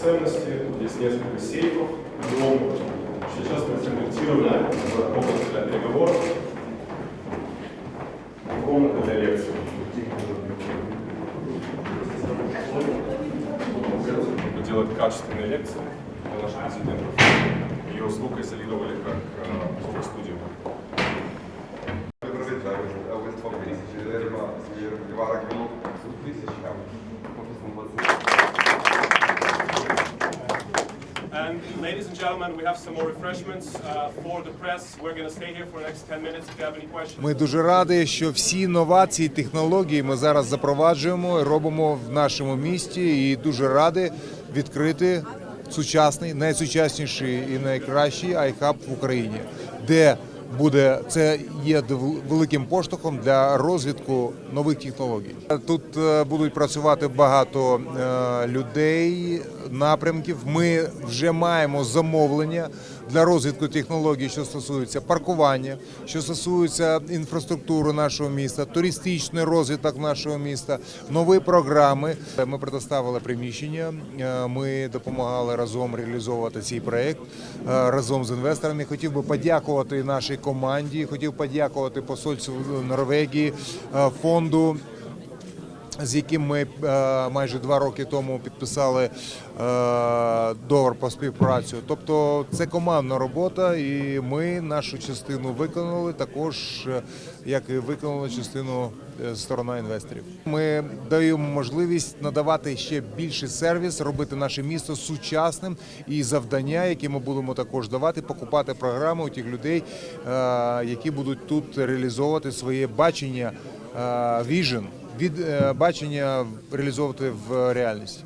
ценности. Здесь несколько сейфов, дом. Сейчас мы конвертируем в комнату для переговоров и комнату для лекций. Чтобы Делать качественные лекции для наших резидентов. Ее звукоизолировали как э, звукостудию. Добрый вечер. Вы вспомните, наверное, 2 минут, 1000, And ladies and gentlemen, we have some more refreshments uh, for the press. We're going to stay here for the next 10 minutes if you have any questions. Ми дуже раді, що всі новації, технології ми зараз запроваджуємо робимо в нашому місті. І дуже раді відкрити сучасний, найсучасніший і найкращий iHub в Україні, де буде це є великим поштовхом для розвитку нових технологій. Тут е, будуть працювати багато е, людей, напрямків. Ми вже маємо замовлення для розвитку технологій, що стосується паркування, що стосується інфраструктури нашого міста, туристичний розвиток нашого міста, нові програми. Ми предоставили приміщення. е, Ми допомагали разом реалізовувати цей проект е, разом з інвесторами. Хотів би подякувати нашій команді. Хотів подякувати посольству Норвегії, е, фонду з яким ми е, майже два роки тому підписали е, договор по співпрацю. Тобто це командна робота, і ми нашу частину виконали також, е, як і виконала частину сторона інвесторів. Ми даємо можливість надавати ще більший сервіс, робити наше місто сучасним і завдання, які ми будемо також давати, покупати програми у тих людей, які будуть тут реалізовувати своє бачення, віжен від е, бачення реалізовувати в реальність.